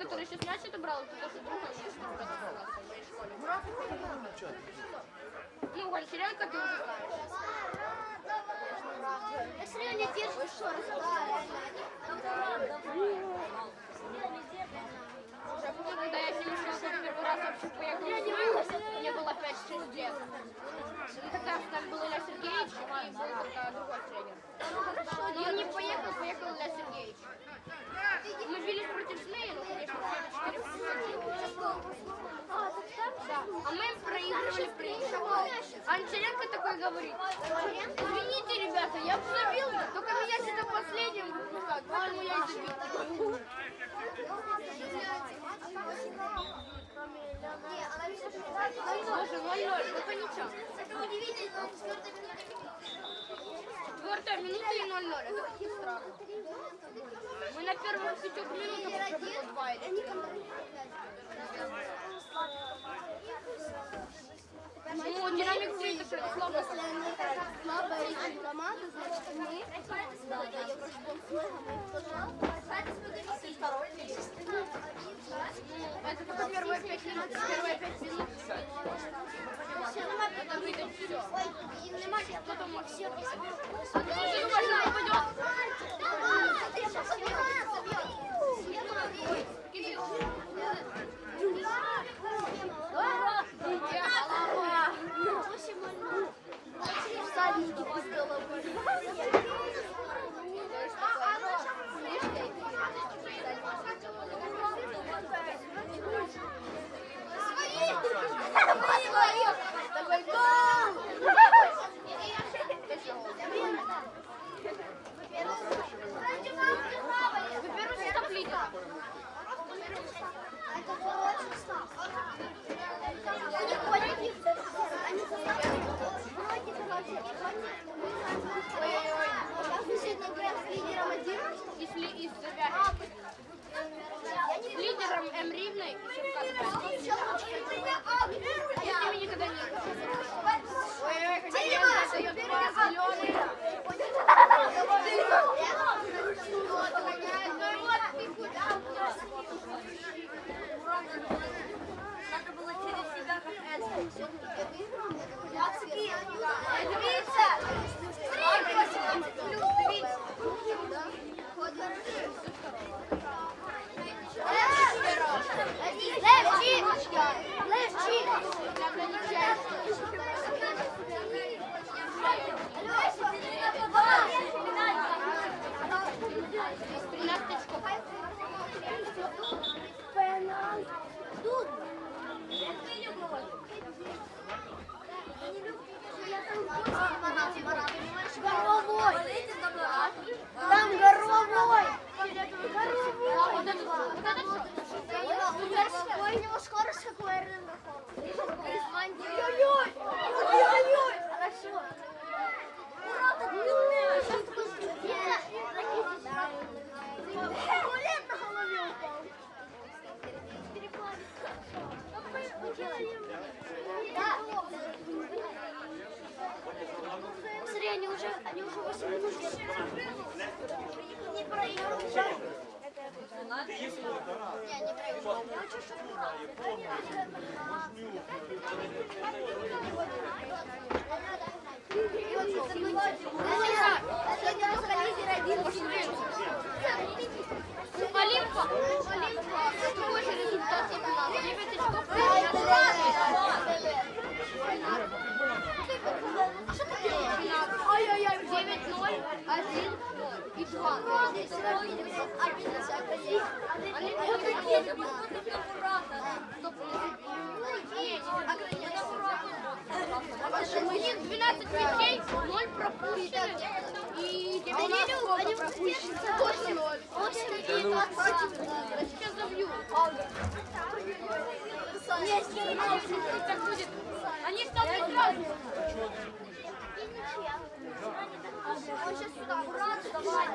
который сейчас мяч отобрал, это тоже друга есть в моей школе. Ну, Гончаренко ты уже знаешь. Если они держат, что Когда я с ним шла первый раз вообще поехала в Израиль, мне было 5-6 лет. И тогда с нами был Илья Сергеевич и был тогда другой тренер. Но он не поехал, поехал Илья Сергеевич. Мы бились против Змеи, ну, конечно, все 4 плюс 1. Да. А мы им проигрывали при Анчаренко такой говорит, извините, ребята, я бы забил, только меня сюда последним выпускают, поэтому я и забил. Боже, 0-0, только ничего. Это удивительно, четвертая минута. Четвертая минута и 0-0, это какие страны. Мы на первых пятих минутах уже было 2 или 3. все. У них 12 мячей, 0 пропущенных и 9 очков пропущенных. 8-0. Я сейчас забью. Они ставят сразу. Он сейчас сюда. Ура, давай.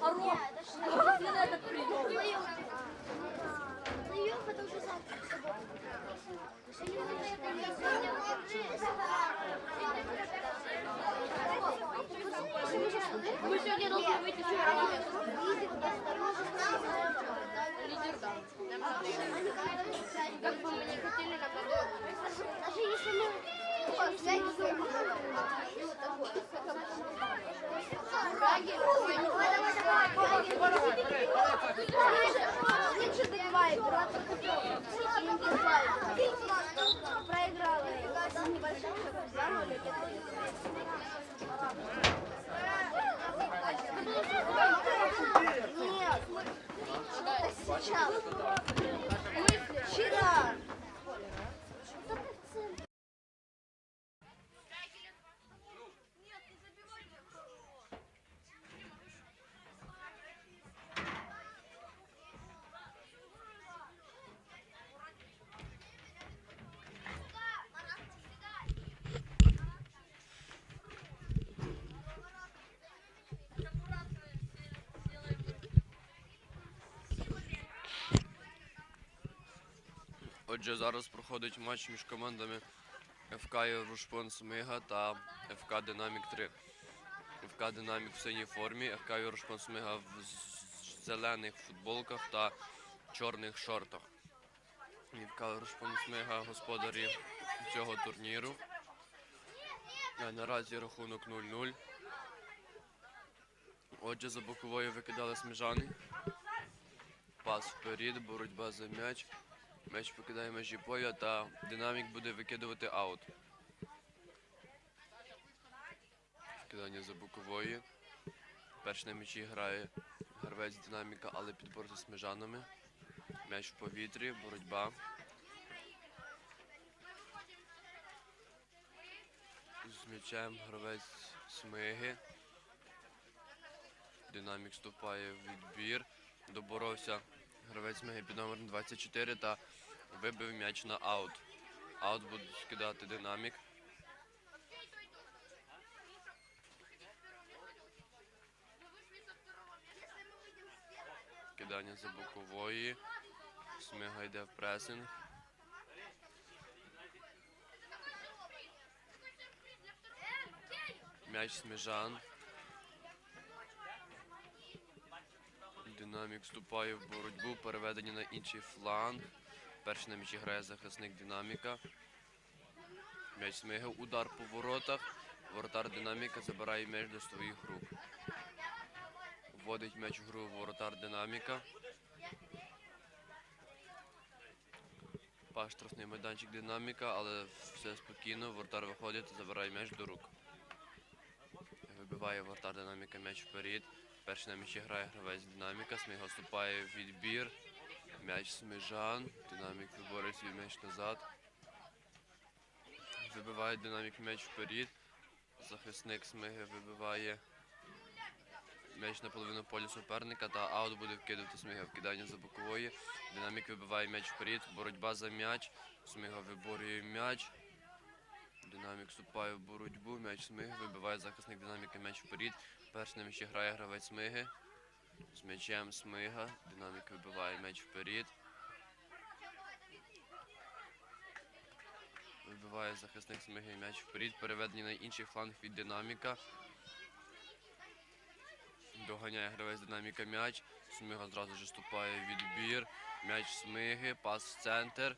Хорош. Проиграла. Небольшая зароли. Нет. Сейчас. Отже, зараз проходить матч між командами ФК Єврошпон Смига та ФК Динамік 3. ФК Динамік в синій формі, ФК Єврошпон Смига в зелених футболках та чорних шортах. ФК Єврошпон Смига господарі цього турніру. А Наразі рахунок 0-0. Отже, за боковою викидали сміжани. Пас вперед, боротьба за м'яч. М'яч покидає межі поля та динамік буде викидувати аут. Вкидання за бокової. Перш на м'ячі грає гравець динаміка, але підбор зі смежанами. М'яч в повітрі, боротьба. З м'ячем гравець смиги. Динамік вступає в відбір. Доборовся гравець смиги під номером 24 та вибив м'яч на аут. Аут буде скидати динамік. Кидання за бокової. Смига йде в пресинг. М'яч сміжан. Динамік вступає в боротьбу, переведення на інший фланг. Перший на м'ячі грає захисник динаміка. М'яч смигав, удар по воротах. Воротар динаміка забирає м'яч до своїх рук. Вводить м'яч в гру воротар динаміка. Паш штрафний майданчик динаміка, але все спокійно. Воротар виходить, забирає м'яч до рук. Вибиває воротар динаміка м'яч вперед. Перший на м'ячі грає гравець динаміка. Сміга вступає в відбір. М'яч сміжан. Динамік виборить свій м'яч назад. Вибиває динамік м'яч вперед. Захисник смиги вибиває м'яч на половину поля суперника та аут буде вкидувати смига вкидання за бокової. Динамік вибиває м'яч вперед. Боротьба за м'яч. Смига виборює м'яч. Динамік вступає в боротьбу, м'яч смиги, вибиває захисник динаміка м'яч вперед. Перший на м'ячі грає гравець смиги. З м'ячем смига. Динамік вибиває м'яч вперед. Вибиває захисник смиги м'яч вперед. Переведення на інший фланг від динаміка. Доганяє гравець динаміка м'яч. Смига зразу ж вступає в відбір. М'яч смиги, пас в центр.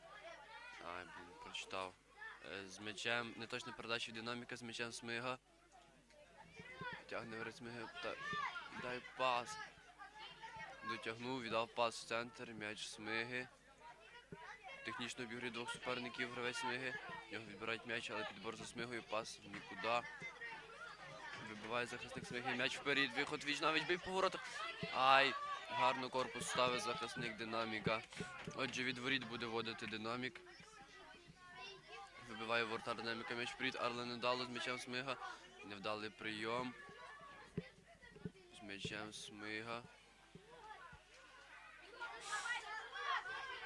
Ай, блін, прочитав. Е, З м'ячем, неточна передача динаміка з м'ячем смига. Тягне смиги та дай пас. Дотягнув, віддав пас в центр, м'яч смиги. Технічно обіграє двох суперників гравець смиги. Його відбирають м'яч, але підбор за смигою, пас нікуди. Вибиває захисник смиги, м'яч вперед, виход віч навіть бий по воротах. Ай, гарно корпус ставить захисник динаміка. Отже, від воріт буде водити динамік. Вибиває воротар динаміка м'яч вперед, але не дало з м'ячем смига. Невдалий прийом. М'ячем смига.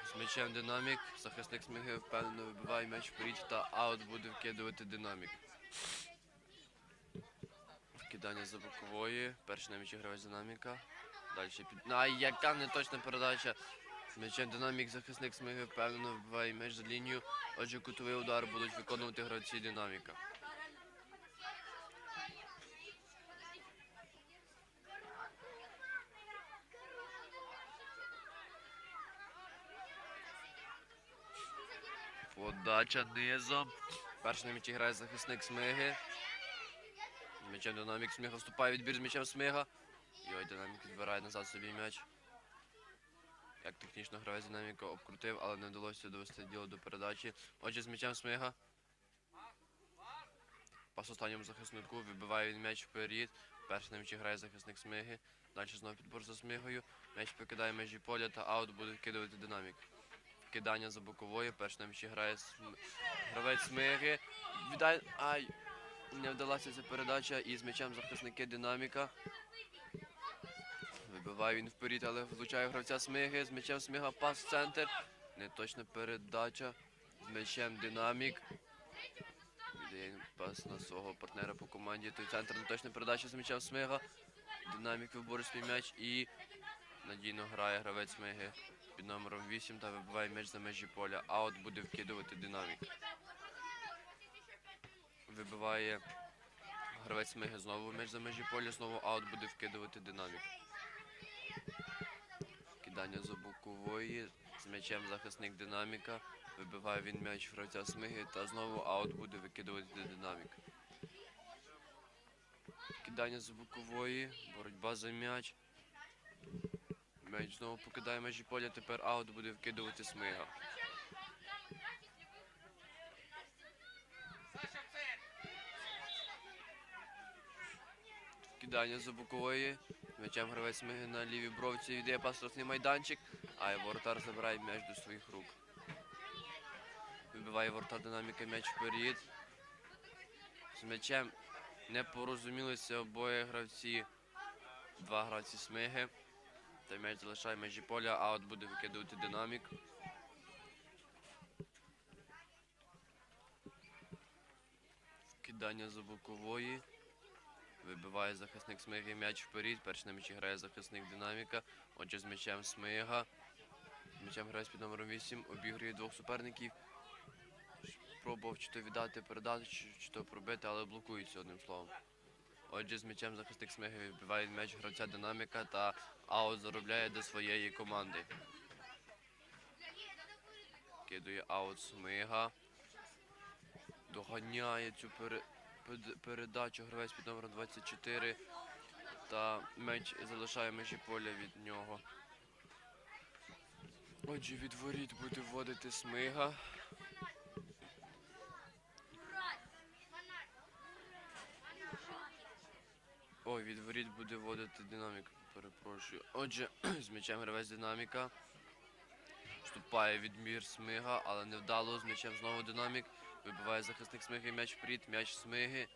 З м'ячем динамік. Захисник смиги впевнено вибиває м'яч вперед та аут буде вкидувати динамік. Вкидання за бокової. Перший на м'ячі гравець динаміка. Далі під. Ай, яка неточна передача. З м'ячем динамік захисник смиги впевнено вбиває м'яч за лінію. Отже, кутовий удар будуть виконувати гравці динаміка. Подача низом. Перший на м'ячі грає захисник смиги. З м'ячем динамік смига вступає відбір з м'ячем смига. Йой, динамік відбирає назад собі м'яч. Як технічно гравець динаміка обкрутив, але не вдалося довести діло до передачі. Отже, з м'ячем смига. Пас останньому захиснику, вибиває він м'яч вперед. Перший на м'ячі грає захисник смиги. Далі знову підбор за смигою. М'яч покидає межі поля та аут буде вкидувати динамік. Кидання за боковою. Перший на м'ячі грає гравець смиги. Віддай. Ай! Не вдалася ця передача і з м'ячем захисники динаміка. Вибиває він вперед, але влучає гравця смиги. З м'ячем смига пас в центр. Неточна передача. З м'ячем динамік. Віддає пас на свого партнера по команді. Той центр неточна передача з м'ячем смига. Динамік виборить свій м'яч і надійно грає гравець смиги під номером 8 та вибиває м'яч за межі поля. Аут буде вкидувати динамік. Вибиває гравець Смиги знову м'яч за межі поля, знову аут буде вкидувати динамік. Кидання за бокової. З м'ячем захисник динаміка. Вибиває він м'яч гравця Смиги та знову аут буде викидувати динамік. Кидання з бокової, боротьба за м'яч. М'яч знову покидає межі поля, тепер аут буде вкидувати Смига. Кидання за бокової. М'ячем гравець Смиги на лівій бровці віддає пас штрафний майданчик, а воротар забирає м'яч до своїх рук. Вибиває воротар динаміка м'яч вперед. З м'ячем не порозумілися обоє гравці. Два гравці Смиги. Та м'яч залишає межі поля, а от буде викидувати динамік. Кидання за бокової. Вибиває захисник Смиги м'яч вперед. Перший на м'ячі грає захисник динаміка. Отже, з м'ячем Смига. М'ячем грає під номером 8. Обігрує двох суперників. Пробував чи то віддати передати, чи то пробити, але блокується одним словом. Отже, з м'ячем захисник Смиги вибиває м'яч гравця динаміка та аут заробляє до своєї команди. Кидує аут Смига. Доганяє цю пере... передачу гравець під номером 24. Та м'яч залишає межі поля від нього. Отже, від воріт буде вводити Смига. Ой, від воріт буде вводити динамік, перепрошую. Отже, з м'ячем гравець динаміка. Вступає відмір Смига, але невдало. З м'ячем знову динамік. Вибиває захисник Смиги м'яч вперед, м'яч Смиги.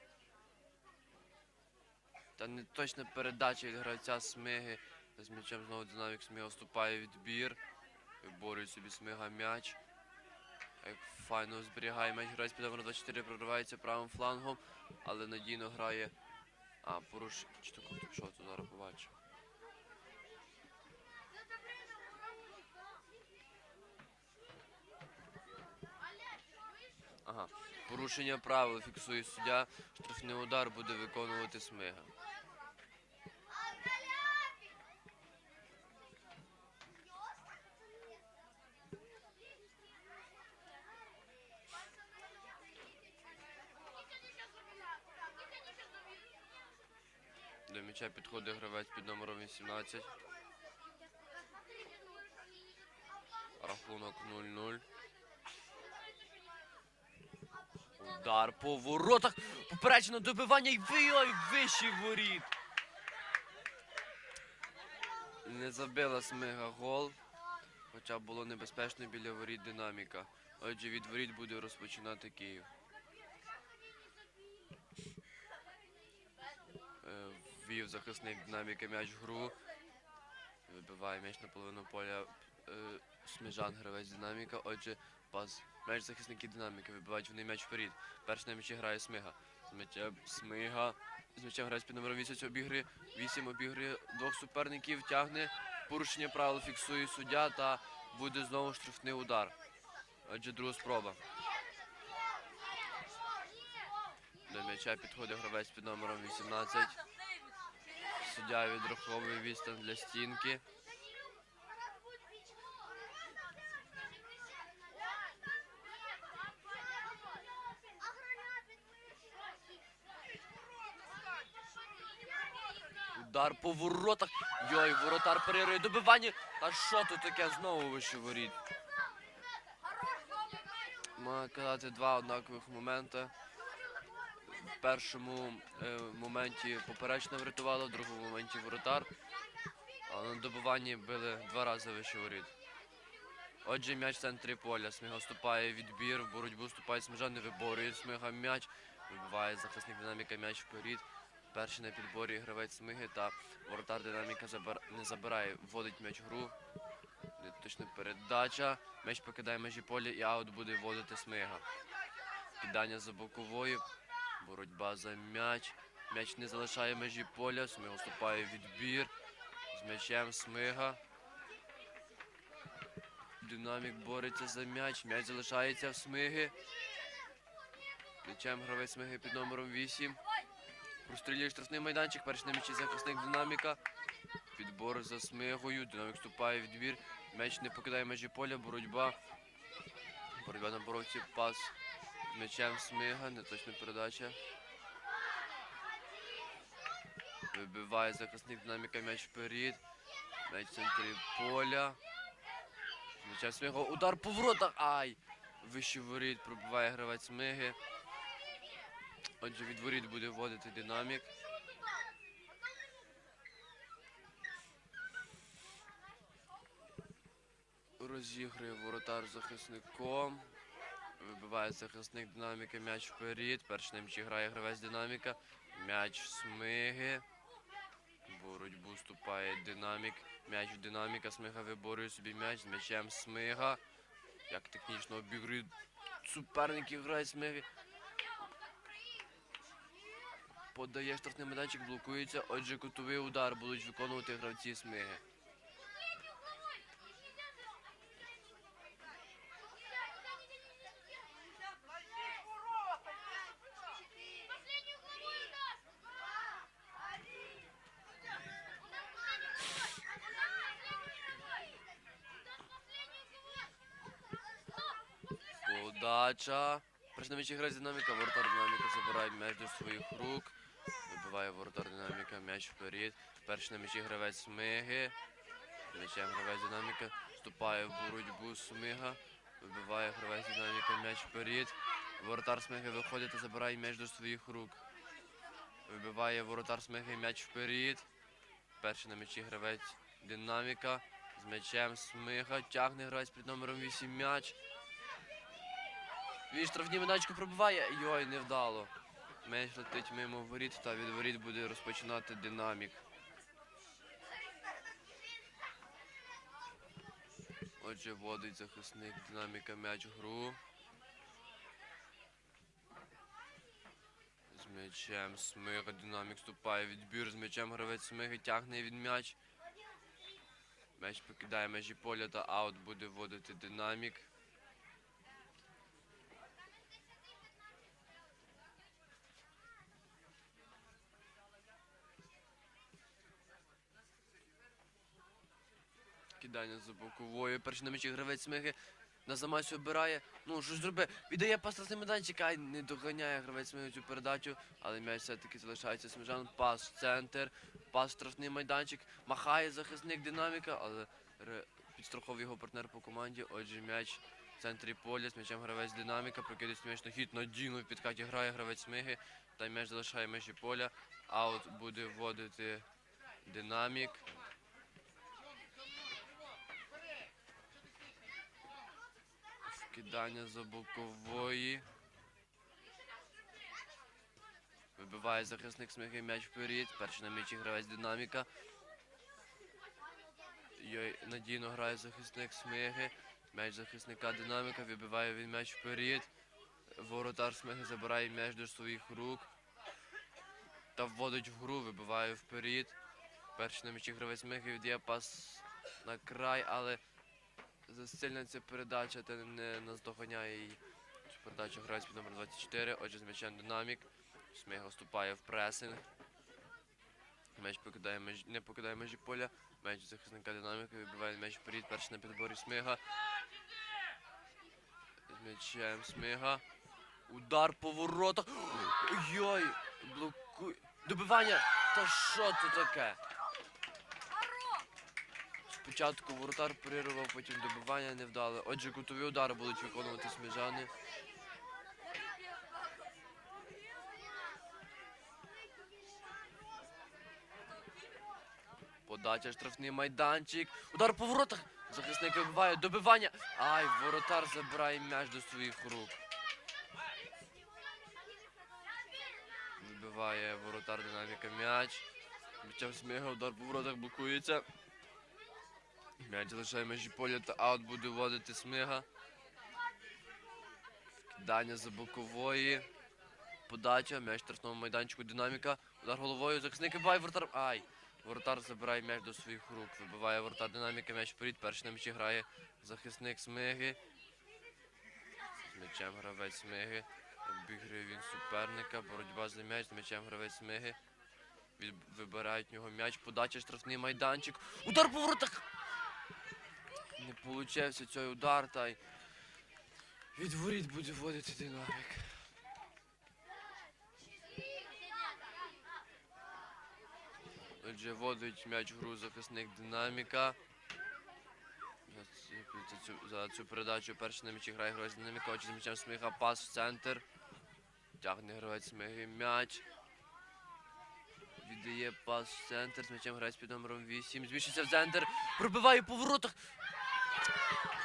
Та не точна передача від гравця Смиги. З м'ячем знову динамік Смига вступає відбір. Виборює собі Смига м'яч. Як файно зберігає м'яч гравець під номером 24 проривається правим флангом, але надійно грає. А, поруч Чи то що тут зараз побачу. Ага. Порушення правил фіксує суддя. Штрафний удар буде виконувати Смига. До м'яча підходить гравець під номером 18. Рахунок 0-0. Удар по воротах. Попереджено добивання і вийой вищий воріт. Не забила Смига гол. Хоча було небезпечно біля воріт динаміка. Отже, від воріт буде розпочинати Київ. Е, захисник динаміка м'яч в гру. Вибиває м'яч на половину поля е, Сміжан гравець динаміка. Отже, пас. М'яч захисники динаміки. Вибивають вони м'яч вперед. Перший на м'ячі грає Смига. З Смига. З м'ячем грає під номером 8 обігрує. 8 обігрує двох суперників. Тягне. Порушення правил фіксує суддя та буде знову штрафний удар. Отже, друга спроба. До м'яча підходить гравець під номером 18. Суддя відраховує відстань для стінки. Удар по воротах. Йой, воротар перерує добивання. Та що тут таке знову вище воріт? Можна казати два однакових моменти. Першому е, моменті поперечна врятувала, в другому моменті воротар. А на добиванні били два рази вище воріт. Отже, м'яч в центрі поля. Сміга вступає відбір, в боротьбу вступає Сміжан, не виборює Смига м'яч. Вибиває захисник динаміка м'яч вперед. Перший на підборі гравець Смиги та воротар динаміка не забирає, вводить м'яч в гру. Точна передача. М'яч покидає межі поля і аут буде вводити Смига. Кидання за боковою. Боротьба за м'яч. М'яч не залишає межі поля. Смига вступає в відбір. З м'ячем Смига. Динамік бореться за м'яч. М'яч залишається в смиги. М'ячем гравець смиги під номером 8. Прострілює штрафний майданчик. Перший на м'ячі захисник динаміка. Підбор за смигою. Динамік вступає в двір. М'яч не покидає межі поля. Боротьба. Боротьба на боровці. Пас м'ячем смига. Неточна передача. Вибиває захисник динаміка м'яч вперед. М'яч в центрі поля. М'ячем смига. Удар по воротах. Ай! Вище воріт пробиває гравець смиги. Отже, від воріт буде вводити динамік. Розігрує воротар захисником. Вибиває захисник динаміка, м'яч вперед. Перший на м'ячі грає гравець динаміка. М'яч смиги. Боротьбу вступає динамік. М'яч динаміка. Смига виборює собі м'яч з м'ячем смига. Як технічно обігрують суперники грають смиги. Подає штрафний майданчик, блокується. Отже, кутовий удар будуть виконувати гравці смиги. Подача. На м'ячі грає динаміка, воротар динаміка забирає м'яч до своїх рук. Вибиває воротар динаміка, м'яч вперед. Перший на м'ячі гравець Смиги. М'ячем гравець динаміка. Вступає в боротьбу Смига. Вибиває гравець динаміка, м'яч вперед. Воротар Смиги виходить та забирає м'яч до своїх рук. Вибиває воротар Смиги, м'яч вперед. Перший на м'ячі гравець динаміка. З м'ячем Смига. Тягне гравець під номером 8 м'яч. Він штрафні медачку пробиває. Йой, невдало. М'яч летить мимо воріт, та від воріт буде розпочинати динамік. Отже, вводить захисник динаміка м'яч гру. З м'ячем смига. Динамік вступає відбір. З м'ячем гравець смиги тягне від м'яч. М'яч покидає межі поля та аут буде вводити динамік. Кидання за боковою. Перший на м'ячі гравець смиги. На замасі обирає. Ну, що ж зроби? Віддає пас на майданчик, ай не доганяє гравець смиги цю передачу, але м'яч все-таки залишається сміжан. Пас в центр, пас в штрафний майданчик. Махає захисник динаміка, але підстраховує його партнер по команді. Отже, м'яч в центрі поля з м'ячем гравець динаміка. Прокидає м'яч на хід надійно в підкаті грає гравець смиги. Та м'яч залишає межі поля. Аут буде вводити динамік. Кидання за бокової. Вибиває захисник сміги м'яч вперед. Перший на м'ячі гравець динаміка. Йой, надійно грає захисник смиги. М'яч захисника динаміка. Вибиває він м'яч вперед. Воротар смиги забирає м'яч до своїх рук. Та вводить в гру, вибиває вперед. Перший на м'ячі гравець смиги віддає пас на край, але Засильна передача та не наздоганяє її. Цю передачу грають під номер 24, отже з м'ячем динамік. Сміга вступає в пресинг. М'яч покидає меж... не покидає межі поля. М'яч захисника динаміка, вибиває м'яч вперед, перший на підборі Смига. З м'ячем Смига. Удар по воротах. Ой-ой! Блокує. Добивання! Та що це таке? Спочатку воротар перервав, потім добивання не вдали. Отже, кутові удари будуть виконувати сміжани. Подача штрафний майданчик. Удар по воротах. Захисник вибиває. Добивання. Ай, воротар забирає м'яч до своїх рук. Вибиває воротар динаміка м'яч. М'ячем сміга, удар по воротах блокується. М'яч залишає межі поля та аут буде вводити смига. Кидання за бокової. Подача, м'яч в штрафному майданчику динаміка. Удар головою, захисник вибиває вратар. Ай! Воротар забирає м'яч до своїх рук. Вибиває воротар динаміка, м'яч вперед. Перший на м'ячі грає захисник Смиги. З м'ячем гравець Смиги. Обігрує він суперника. Боротьба за м'яч. З м'ячем гравець Смиги. Вибирають нього м'яч. Подача штрафний майданчик. Удар по воротах! Не получився цей удар, та й від воріт буде вводити динамік. Отже, вводить м'яч в гру захисник динаміка. За цю- за цю, передачу перший на м'ячі грає гравець динаміка, очі з м'ячем смига, пас в центр. Тягне гравець смиги м'яч. Віддає пас в центр, з м'ячем гравець під номером 8. Збільшиться в центр. Пробиває по воротах.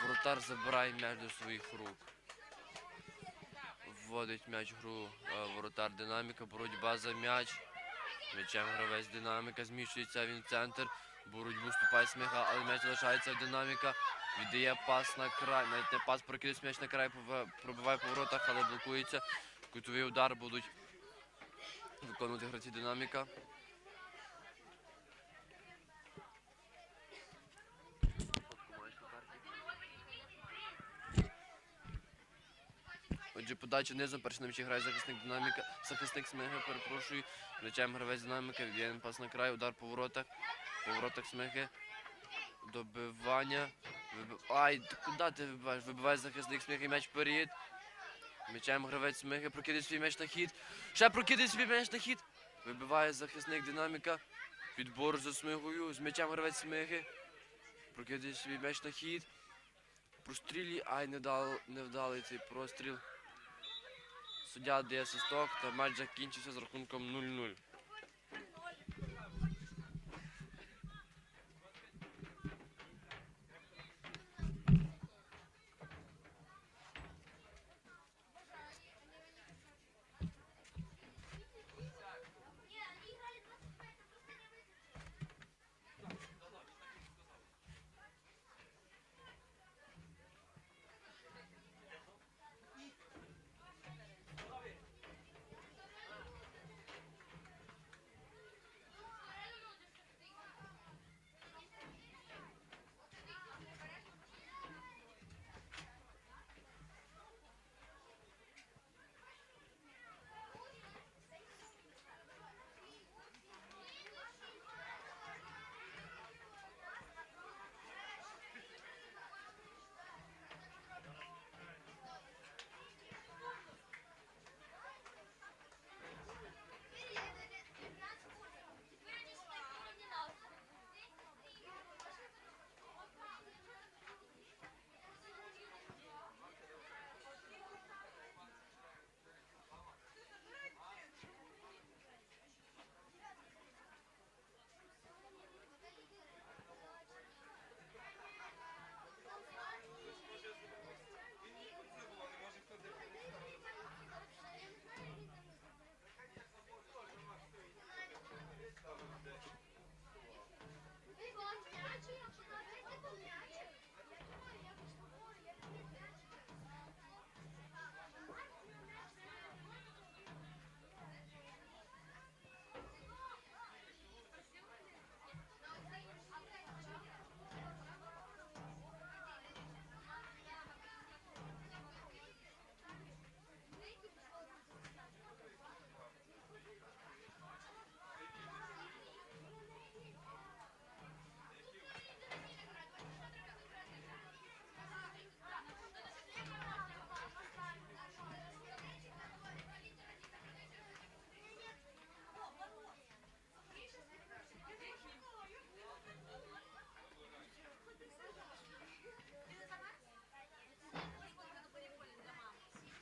Воротар забирає м'яч до своїх рук. Вводить м'яч в гру е, воротар динаміка, боротьба за м'яч. М'ячем гравець динаміка, зміщується він в центр. Боротьбу вступає смига, але м'яч залишається в динаміка. Віддає пас на край. Навіть не пас прокидає м'яч на край, пробиває по воротах, але блокується. Кутовий удар будуть виконувати гравці динаміка. Отже, подача низом, перший на м'ячі грає захисник динаміка, захисник Смиги, перепрошую. М'ячем гравець динаміка, віддає пас на край, удар по воротах, по воротах Смиги. Добивання. Виби... Ай, куди ти вибиваєш? Вибиває захисник Смиги, м'яч вперед. М'ячем гравець Смиги, прокидає свій м'яч на хід. Ще прокидає свій м'яч на хід. Вибиває захисник динаміка. Підбор за Смигою, з м'ячем гравець Смиги. Прокидає свій м'яч на хід. Прострілі, ай, не, дал, не вдалий цей простріл. Суддя дає свисток та матч закінчився з рахунком 0-0.